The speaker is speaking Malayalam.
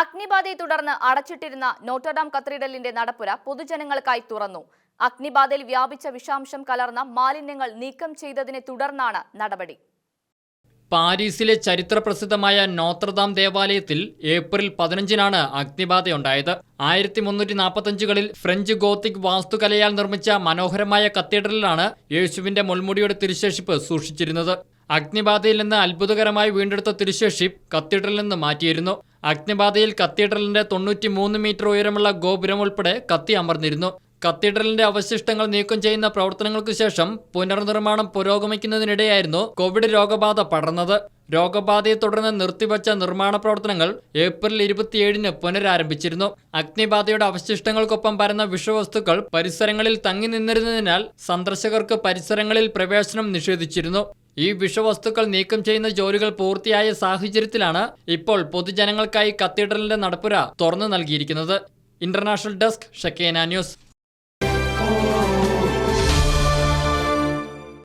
അഗ്നിബാധയെ തുടർന്ന് അടച്ചിട്ടിരുന്ന നോട്ടർഡാം കത്തീഡ്രലിന്റെ നടപ്പുര പൊതുജനങ്ങൾക്കായി തുറന്നു. അഗ്നിബാധയിൽ വ്യാപിച്ച വിഷാംശം കലർന്ന മാലിന്യങ്ങൾ നീക്കം ചെയ്തതിനെ തുടർന്നാണ് നടപടി. പാരീസിലെ ചരിത്രപ്രസിദ്ധമായ നോത്രദാം ദേവാലയത്തിൽ ഏപ്രിൽ പതിനഞ്ചിനാണ് അഗ്നിബാധയുണ്ടായത്. ആയിരത്തി മുന്നൂറ്റി നാൽപ്പത്തഞ്ചുകളിൽ ഫ്രഞ്ച് ഗോത്തിക് വാസ്തുകലയാൽ നിർമ്മിച്ച മനോഹരമായ കത്തീഡ്രലിലാണ് യേശുവിന്റെ മുൾമുടിയുടെ തിരുശേഷിപ്പ് സൂക്ഷിച്ചിരുന്നത്. അഗ്നിബാധയിൽ നിന്ന് അത്ഭുതകരമായി വീണ്ടെടുത്ത തിരുശേഷിപ്പ് കത്തീഡ്രലിൽ നിന്ന് മാറ്റിയിരുന്നു. അഗ്നിബാധയിൽ കത്തീഡ്രലിന്റെ തൊണ്ണൂറ്റി മൂന്ന് മീറ്റർ ഉയരമുള്ള ഗോപുരം ഉൾപ്പെടെ കത്തി അമർന്നിരുന്നു. കത്തീഡ്രലിന്റെ അവശിഷ്ടങ്ങൾ നീക്കം ചെയ്യുന്ന പ്രവർത്തനങ്ങൾക്ക് ശേഷം പുനർനിർമ്മാണം പുരോഗമിക്കുന്നതിനിടെയായിരുന്നു കോവിഡ് രോഗബാധ പടർന്നത്. രോഗബാധയെ തുടർന്ന് നിർത്തിവച്ച നിർമ്മാണ പ്രവർത്തനങ്ങൾ ഏപ്രിൽ ഇരുപത്തിയേഴിന് പുനരാരംഭിച്ചിരുന്നു. അഗ്നിബാധയുടെ അവശിഷ്ടങ്ങൾക്കൊപ്പം പരന്ന വിഷവസ്തുക്കൾ പരിസരങ്ങളിൽ തങ്ങി നിന്നിരുന്നതിനാൽ സന്ദർശകർക്ക് പരിസരങ്ങളിൽ പ്രവേശനം നിഷേധിച്ചിരുന്നു. ഈ വിഷവസ്തുക്കൾ നീക്കം ചെയ്യുന്ന ജോലികൾ പൂർത്തിയായ സാഹചര്യത്തിലാണ് ഇപ്പോൾ പൊതുജനങ്ങൾക്കായി കത്തീഡ്രലിന്റെ നടപ്പുര തുറന്നു നൽകിയിരിക്കുന്നത്. ഇന്റർനാഷണൽ ഡെസ്ക് ഷക്കേന ന്യൂസ്.